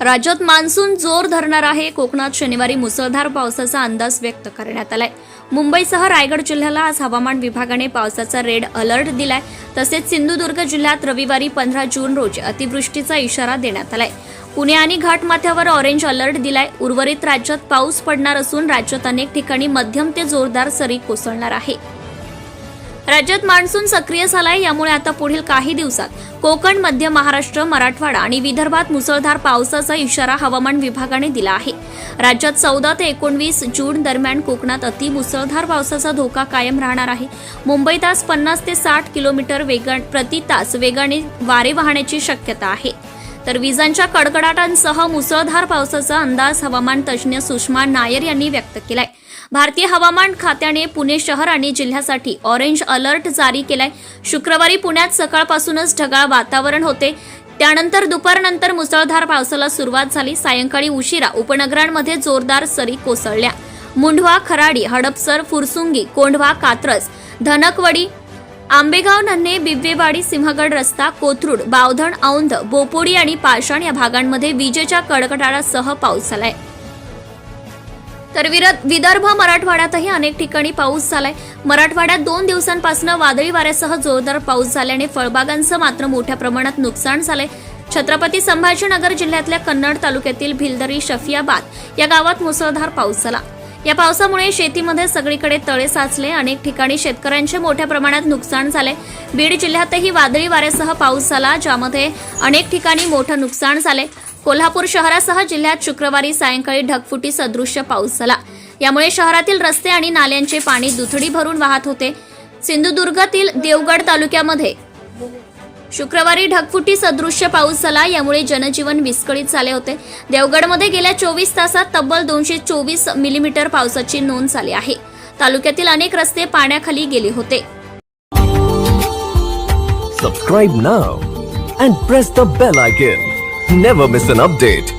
राज्यात मान्सून जोर धरणार आहे. कोकणात शनिवारी मुसळधार पावसाचा अंदाज व्यक्त करण्यात आलाय. मुंबईसह रायगड जिल्ह्याला आज हवामान विभागाने पावसाचा रेड अलर्ट दिलाय. तसेच सिंधुदुर्ग जिल्ह्यात रविवारी पंधरा जून रोजी अतिवृष्टीचा इशारा देण्यात आलाय. पुणे आणि घाटमाथ्यावर ऑरेंज अलर्ट दिलाय. उर्वरित राज्यात पाऊस पडणार असून राज्यात अनेक ठिकाणी मध्यम ते जोरदार सरी कोसळणार आहे. राज्यात मान्सून सक्रिय झालाय यामुळे आता पुढील काही दिवसात कोकण मध्य महाराष्ट्र मराठवाडा आणि विदर्भात मुसळधार पावसाचा इशारा हवामान विभागाने दिला आहे. राज्यात चौदा ते एकोणवीस जून दरम्यान कोकणात अति मुसळधार पावसाचा धोका कायम राहणार आहे. मुंबईत आज पन्नास ते साठ किलोमीटर वेगा प्रति तास वेगाने वारे वाहण्याची शक्यता आहे. तर विजांच्या कडकडाटांसह मुसळधार पावसाचा अंदाज हवामान तज्ज्ञ सुषमा नायर यांनी व्यक्त केलाय. भारतीय हवामान खात्याने पुणे शहर आणि जिल्ह्यासाठी ऑरेंज अलर्ट जारी केलाय. शुक्रवारी पुण्यात सकाळपासूनच ढगाळ वातावरण होते. त्यानंतर दुपारनंतर मुसळधार पावसाला सुरुवात झाली. सायंकाळी उशिरा उपनगरांमध्ये जोरदार सरी कोसळल्या. मुंढवा खराडी हडपसर फुरसुंगी कोंढवा कात्रज धनकवडी आंबेगाव नन्हे बिब्वेवाडी सिंहगड रस्ता कोथरूड बावधण औंध बोपोडी आणि पाषाण या भागांमध्ये विजेच्या कडकडाटासह पाऊस झालाय. तर विर- विदर्भ मराठवाड्यातही अनेक ठिकाणी पाऊस झालाय. मराठवाड्यात दोन दिवसांपासून वादळी वाऱ्यासह जोरदार पाऊस झाल्याने फळबागांचं मात्र मोठ्या प्रमाणात नुकसान झालंय. छत्रपती संभाजीनगर जिल्ह्यातल्या कन्नड तालुक्यातील भिलदरी शफियाबाद या गावात मुसळधार पाऊस झाला. या पावसामुळे शेतीमध्ये सगळीकडे तळे साचले अनेक ठिकाणी शेतकऱ्यांचे मोठ्या प्रमाणात नुकसान झाले. बीड जिल्ह्यातही वादळी वाऱ्यासह पाऊस झाला ज्यामध्ये अनेक ठिकाणी मोठं नुकसान झाले. कोल्हापूर शहरासह जिल्ह्यात शुक्रवारी सायंकाळी ढगफुटी सदृश्य पाऊस झाला. यामुळे शहरातील रस्ते आणि नाल्यांचे पाणी दुथडी भरून वाहत होते. सिंधुदुर्गातील देवगड तालुक्यामध्ये शुक्रवारी ढगफुटी सदृश्य पाऊस झाला. यामुळे जनजीवन विस्कळीत झाले होते. देवगडमध्ये गेल्या चोवीस तासात तब्बल दोनशे चोवीस मिलीमीटर पावसाची नोंद झाली आहे. तालुक्यातील अनेक रस्ते पाण्याखाली गेले होते. Subscribe now and press the bell icon never miss an update